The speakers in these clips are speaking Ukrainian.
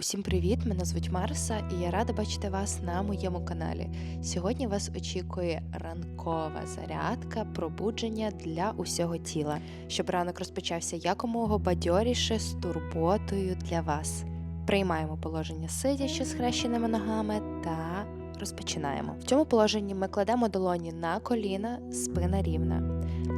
Усім привіт! Мене звуть Марса, і я рада бачити вас на моєму каналі. Сьогодні вас очікує ранкова зарядка, пробудження для усього тіла, щоб ранок розпочався якомога бадьоріше з турботою для вас. Приймаємо положення сидячи з хрещеними ногами та розпочинаємо. В цьому положенні ми кладемо долоні на коліна, спина рівна.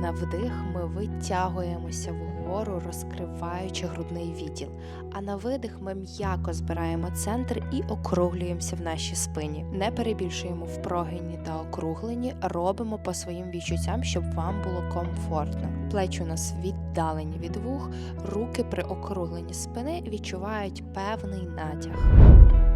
На вдих ми витягуємося вгору, розкриваючи грудний відділ. А на видих ми м'яко збираємо центр і округлюємося в нашій спині. Не перебільшуємо в прогині та округленні, робимо по своїм відчуттям, щоб вам було комфортно. Плечі у нас віддалені від вух, руки при округленні спини відчувають певний натяг.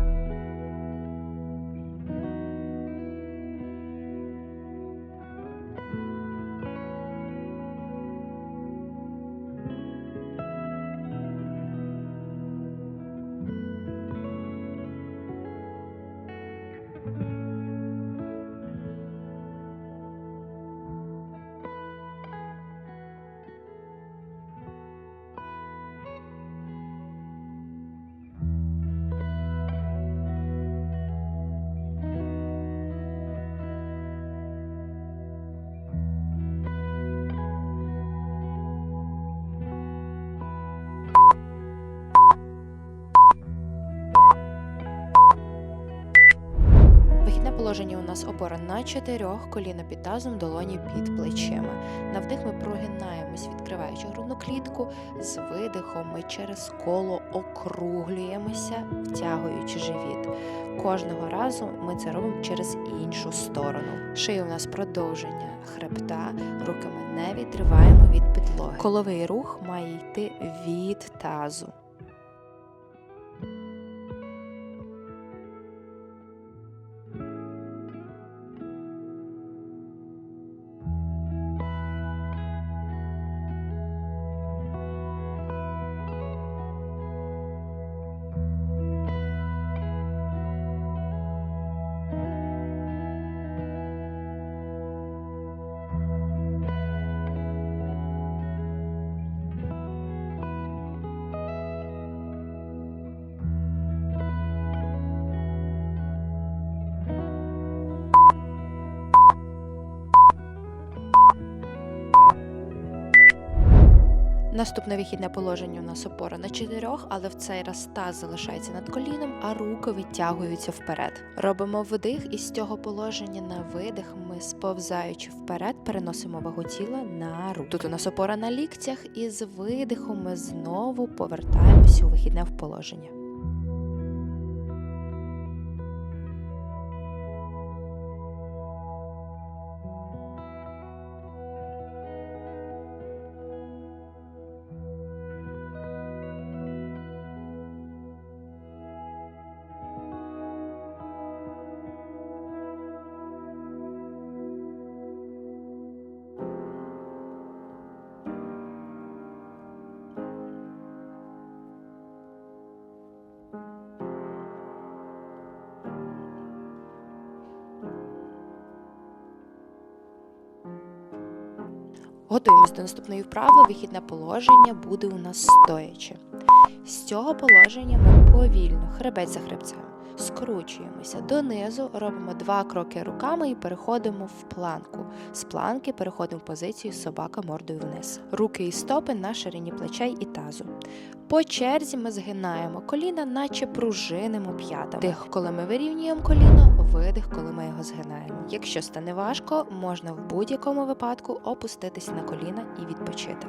Вихідне положення у нас опора на чотирьох, коліна під тазом, долоні під плечима. На вдих ми прогинаємось, відкриваючи грудну клітку. З видихом ми через коло округлюємося, втягуючи живіт. Кожного разу ми це робимо через іншу сторону. Шия у нас продовження хребта, руки ми не відриваємо від підлоги. Коловий рух має йти від тазу. Наступне вихідне положення у нас опора на чотирьох, але в цей раз таз залишається над коліном, а руки відтягуються вперед. Робимо вдих, і з цього положення на видих ми, сповзаючи вперед, переносимо вагу тіла на руки. Тут у нас опора на ліктях, і з видихом ми знову повертаємося у вихідне в положення. Готуємось до наступної вправи. Вихідне положення буде у нас стоячи. З цього положення ми повільно, хребець за хребцем, скручуємося донизу, робимо два кроки руками і переходимо в планку. З планки переходимо в позицію собака мордою вниз. Руки і стопи на ширині плечей і тазу. По черзі ми згинаємо коліна, наче пружинимо п'ятами. Дих, коли ми вирівнюємо коліно, видих, коли ми його згинаємо. Якщо стане важко, можна в будь-якому випадку опуститись на коліна і відпочити.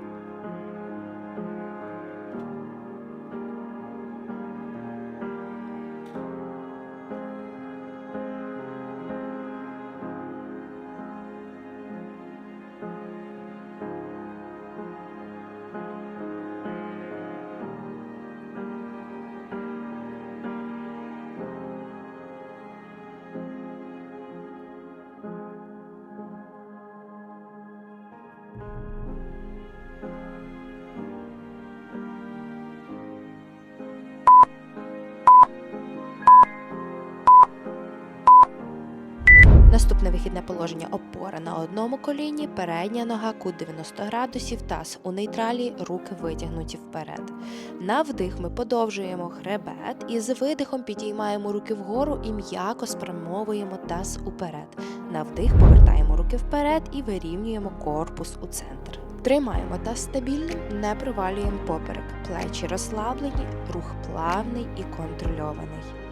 Вихідне положення опора на одному коліні, передня нога, кут 90 градусів, таз у нейтралі, руки витягнуті вперед. На вдих ми подовжуємо хребет і з видихом підіймаємо руки вгору і м'яко спрямовуємо таз уперед. На вдих повертаємо руки вперед і вирівнюємо корпус у центр. Тримаємо таз стабільним, не провалюємо поперек. Плечі розслаблені, рух плавний і контрольований.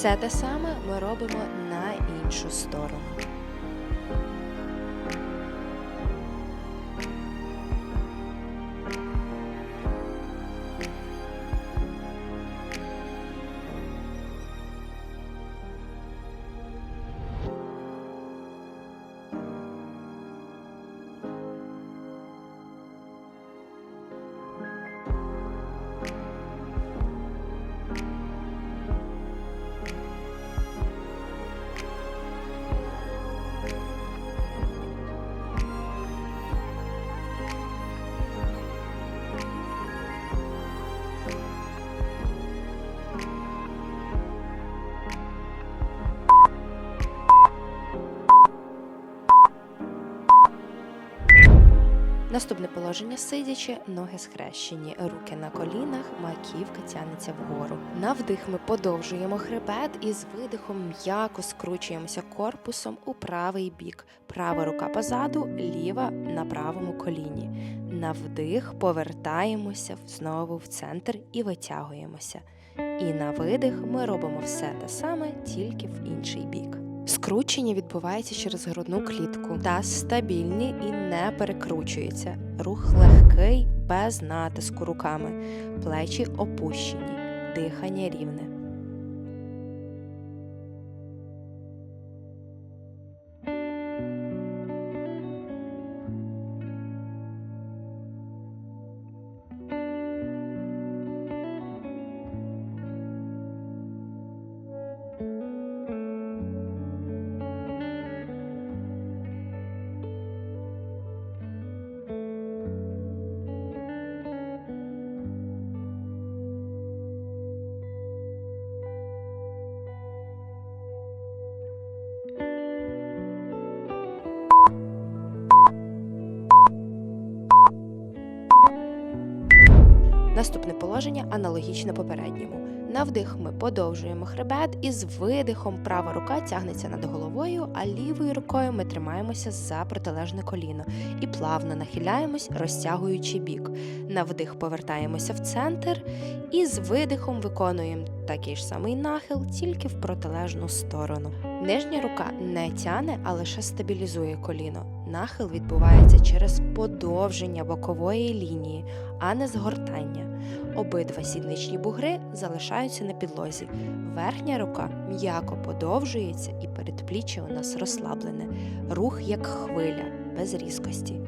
Все те саме ми робимо на іншу сторону. Наступне положення сидячи, ноги схрещені, руки на колінах, маківка тягнеться вгору. На вдих ми подовжуємо хребет і з видихом м'яко скручуємося корпусом у правий бік. Права рука позаду, ліва на правому коліні. На вдих повертаємося знову в центр і витягуємося. І на видих ми робимо все те саме, тільки в інший бік. Скручення відбувається через грудну клітку. Таз стабільний і не перекручується. Рух легкий, без натиску руками. Плечі опущені, дихання рівне. Наступне положення аналогічне попередньому. На вдих ми подовжуємо хребет і з видихом права рука тягнеться над головою, а лівою рукою ми тримаємося за протилежне коліно і плавно нахиляємось, розтягуючи бік. На вдих повертаємося в центр і з видихом виконуємо такий ж самий нахил, тільки в протилежну сторону. Нижня рука не тяне, а лише стабілізує коліно. Нахил відбувається через подовження бокової лінії, а не згортання. Обидва сідничні бугри залишаються на підлозі. Верхня рука м'яко подовжується і передпліччя у нас розслаблене. Рух як хвиля, без різкості.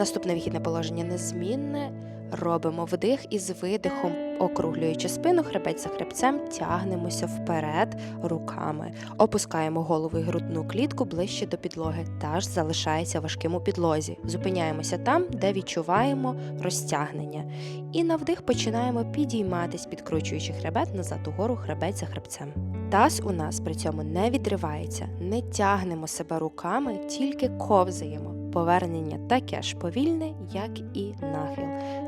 Наступне вихідне положення незмінне. Робимо вдих і з видихом, округлюючи спину, хребець за хребцем, тягнемося вперед руками. Опускаємо голову і грудну клітку ближче до підлоги. Таж залишається важким у підлозі. Зупиняємося там, де відчуваємо розтягнення. І на вдих починаємо підійматись, підкручуючи хребет назад угору, хребець за хребцем. Таз у нас при цьому не відривається, не тягнемо себе руками, тільки ковзаємо Повернення таке ж повільне, як і нахил.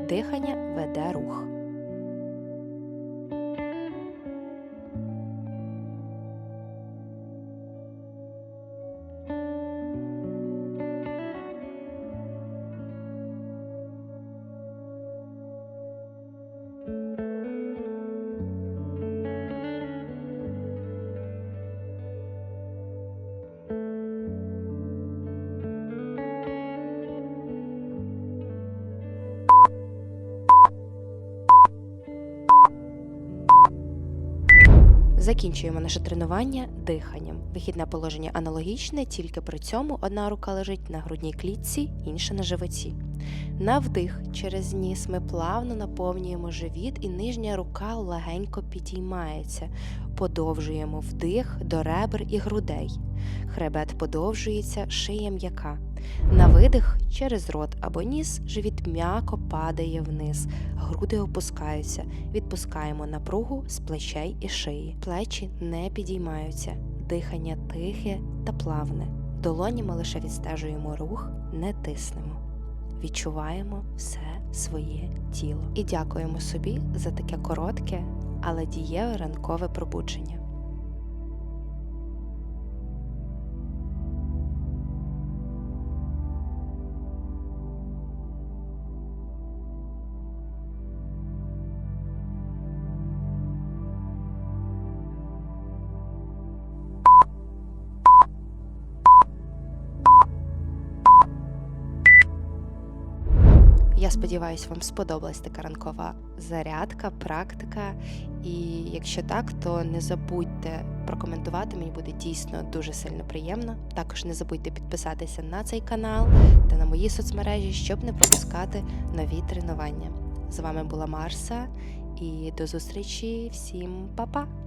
Дихання веде рух. Закінчуємо наше тренування диханням. Вихідне положення аналогічне, тільки при цьому одна рука лежить на грудній клітці, інша на животі. На вдих через ніс ми плавно наповнюємо живіт, і нижня рука легенько підіймається. Подовжуємо вдих до ребер і грудей. Хребет подовжується, шия м'яка. На видих через рот або ніс живіт м'яко падає вниз, груди опускаються. Відпускаємо напругу з плечей і шиї. Плечі не підіймаються, дихання тихе та плавне. Долонями лише відстежуємо рух, не тиснемо. Відчуваємо все своє тіло. І дякуємо собі за таке коротке, але дієве ранкове пробудження. Я сподіваюся, вам сподобалась така ранкова зарядка, практика. І якщо так, то не забудьте прокоментувати. Мені буде дійсно дуже сильно приємно. Також не забудьте підписатися на цей канал та на мої соцмережі, щоб не пропускати нові тренування. З вами була Марса, і до зустрічі всім па-па!